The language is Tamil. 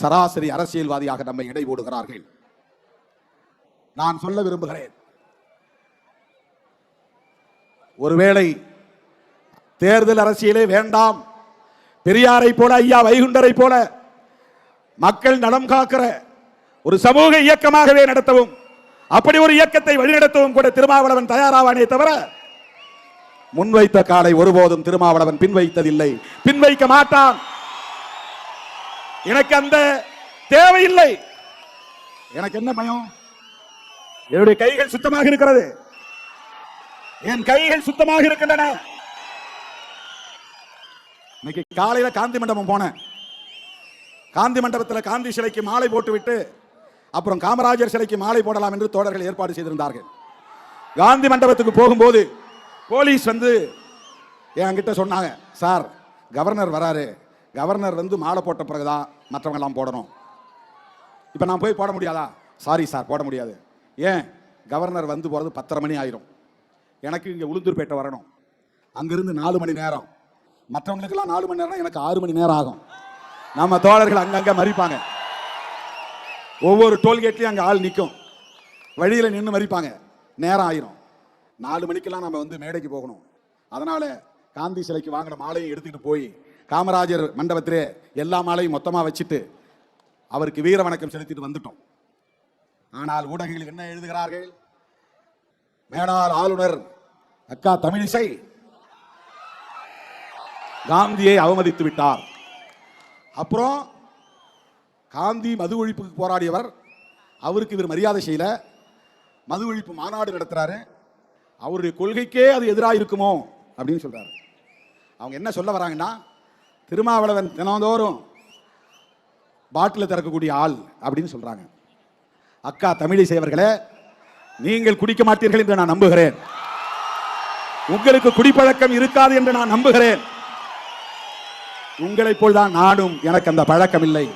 சராசரி அரசியல்வாதியாக நம்மை இடை போடுகிறார்கள் நான் சொல்ல விரும்புகிறேன். ஒருவேளை தேர்தல் அரசியலே வேண்டாம். பெரியாரை போல ஐயா வைகுண்டரை போல மக்கள் நலம் காக்கிற ஒரு சமூக இயக்கமாகவே நடத்தவும் அப்படி ஒரு இயக்கத்தை வழிநடத்தவும் கூட திருமாவளவன் தயாராவானே தவிர முன்வைத்த காலை ஒருபோதும் திருமாவளவன் பின்வைத்ததில்லை. பின்வைக்க மாட்டான். எனக்கு அந்த தேவையில்லை. எனக்கு என்ன பயம்? என்னுடைய கைகள் சுத்தமாக இருக்கிறது. என் கைகள் சுத்தமாக இருக்கின்றன. இன்னைக்கு காலையில காந்தி மண்டபம் போனேன். காந்தி மண்டபத்தில் காந்தி சிலைக்கு மாலை போட்டுவிட்டு அப்புறம் காமராஜர் சிலைக்கு மாலை போடலாம் என்று தோழர்கள் ஏற்பாடு செய்திருந்தார்கள். காந்தி மண்டபத்துக்கு போகும்போது போலீஸ் வந்து என்கிட்ட சொன்னாங்க சார் கவர்னர் வராரு. கவர்னர் வந்து மாலை போட்ட பிறகுதான் மற்றவங்கெல்லாம் போடணும். இப்போ நான் போய் போட முடியாதா? சாரி சார் போட முடியாது. ஏன்? கவர்னர் வந்து போகிறது பத்தரை மணி ஆயிரும். எனக்கு இங்கே உளுந்தூர்பேட்டை வரணும். அங்கேருந்து நாலு மணி நேரம். மற்றவங்களுக்கெல்லாம் நாலு மணி நேரம் எனக்கு ஆறு மணி நேரம் ஆகும். நம்ம தோழர்கள் அங்கங்கே மறிப்பாங்க. ஒவ்வொரு டோல்கேட்லேயும் அங்கே ஆள் நிற்கும் வழியில் நின்று மறிப்பாங்க. நேரம் ஆயிரும். நாலு மணிக்கெல்லாம் நம்ம வந்து மேடைக்கு போகணும். அதனால் காந்தி சிலைக்கு வாங்கின மாலையும் எடுத்துக்கிட்டு போய் காமராஜர் மண்டபத்திலே எல்லா மாலையும் மொத்தமாக வச்சுட்டு அவருக்கு வீர வணக்கம் செலுத்திட்டு வந்துட்டோம். ஆனால் ஊடகங்கள் என்ன எழுதுகிறார்கள்? மேனாள் ஆளுநர் அக்கா தமிழிசை காந்தியை அவமதித்து விட்டார். அப்புறம் காந்தி மது ஒழிப்புக்கு போராடியவர் அவருக்கு இவர் மரியாதை செய்யல. மது ஒழிப்பு மாநாடு நடத்துறாரு. அவருடைய கொள்கைக்கே அது எதிராக இருக்குமோ அப்படின்னு சொல்றாரு. அவங்க என்ன சொல்ல வராங்கன்னா திருமாவளவன் தினந்தோறும் பாட்டில் திறக்கக்கூடிய ஆள் அப்படின்னு சொல்றாங்க. அக்கா தமிழிசை அவர்களே நீங்கள் குடிக்க மாட்டீர்கள் என்று நான் நம்புகிறேன். உங்களுக்கு குடிப்பழக்கம் இருக்காது என்று நான் நம்புகிறேன். உங்களைப் போல் தான் நானும் எனக்கு அந்த பழக்கம் இல்லை.